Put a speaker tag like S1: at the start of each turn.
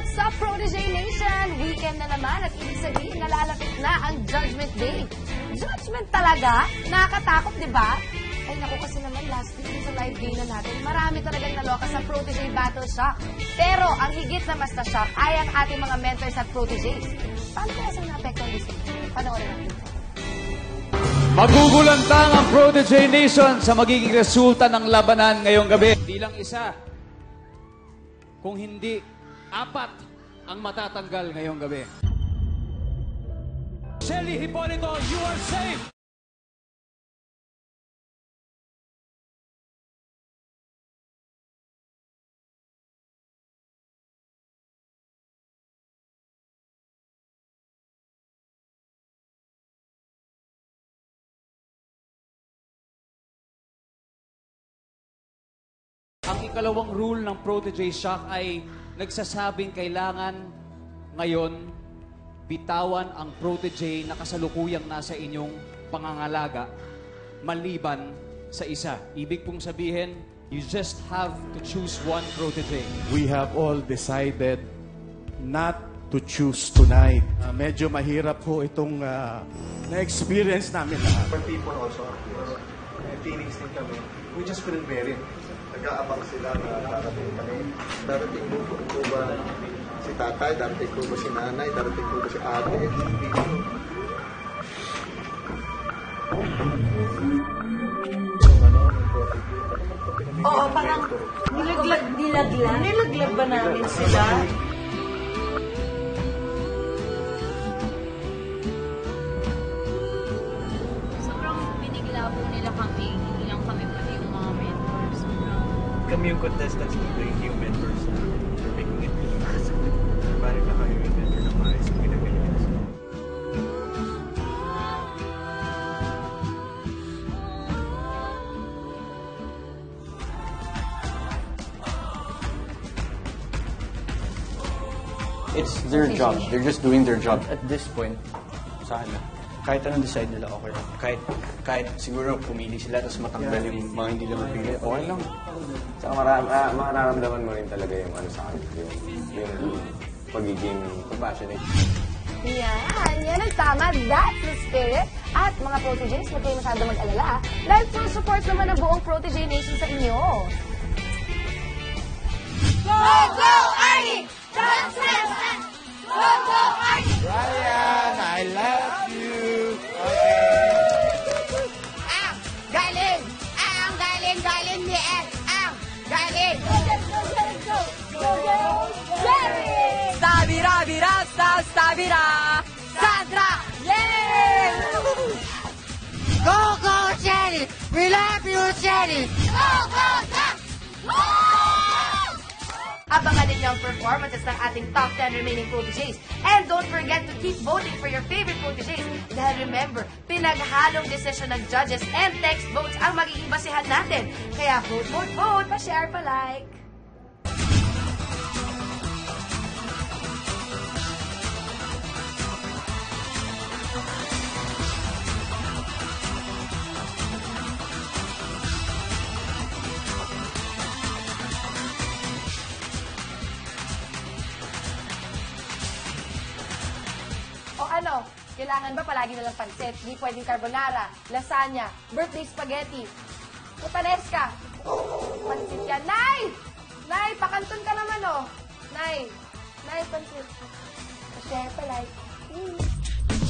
S1: What's up, Protege Nation? Weekend na naman at ibig sabihin nalalapit na ang Judgment Day. Judgment talaga? Nakakatakot, di ba? Ay, naku kasi naman last week sa live game na natin, marami talagang naloka sa Protege Battle Shock. Pero ang higit na mas na-shock ay ang ating mga mentors at proteges. Paano kaya sa naapektuhan this week? Panoorin natin.
S2: Magugulantang ang Protege Nation sa magiging resulta ng labanan ngayong gabi. Hindi lang isa, kung hindi apat ang matatanggal ngayong gabi. Shelly Hipolito, you are safe! Ang ikalawang rule ng Protege Shock ay nagsasabing kailangan ngayon bitawan ang protege na kasalukuyang nasa inyong pangangalaga maliban sa isa. Ibig pong sabihin, you just have to choose one protege.
S3: we have all decided not to choose tonight. Uh, medyo mahirap po itong uh, na-experience namin.
S4: For people also are curious. May feelings din kami. We just couldn't bear it. Nag-aabang sila na darating kami. Darating po ba si tatay, darating po ba si nanay, darating po ba si ate.
S5: Oo, parang nilaglag, nilaglag, nilaglag ba namin sila?
S6: Kami yung
S7: contestants dito, hindi yung mentors na we're making it really possible. Parang na kami yung mentor ng maayos yung ginagawa.
S8: It's their job. They're just doing their job. At this point, sana, kahit anong decide nila, okay lang. Kahit, kahit siguro pumili sila tapos matanggal yung mga hindi lang pili, okay lang.
S9: Saka mara- ah, mararamdaman mo rin talaga yung ano sa akin, yung, yung pagiging compassionate.
S1: Yan, yan ang tama. That's the spirit. At mga proteges, huwag kayo masyado mag-alala. ah. Dahil full support naman ang buong Protege Nation sa inyo. Go, sabira! Sandra! Yay! Go, go, Jerry! We love you, Jerry! Go, go! Abangan ninyo ang performances ng ating top 10 remaining proteges. And don't forget to keep voting for your favorite proteges. Dahil remember, pinaghalong decision ng judges and text votes ang magiging basihan natin. Kaya vote, vote, vote, pa-share, pa-like. Ano, kailangan ba palagi na lang pansit? Di pwedeng carbonara, lasagna, birthday spaghetti, putanesca. Pansit yan. Nay! Nay, pakanton ka naman oh. Nay, Nay, pansit. Pa-share pa like.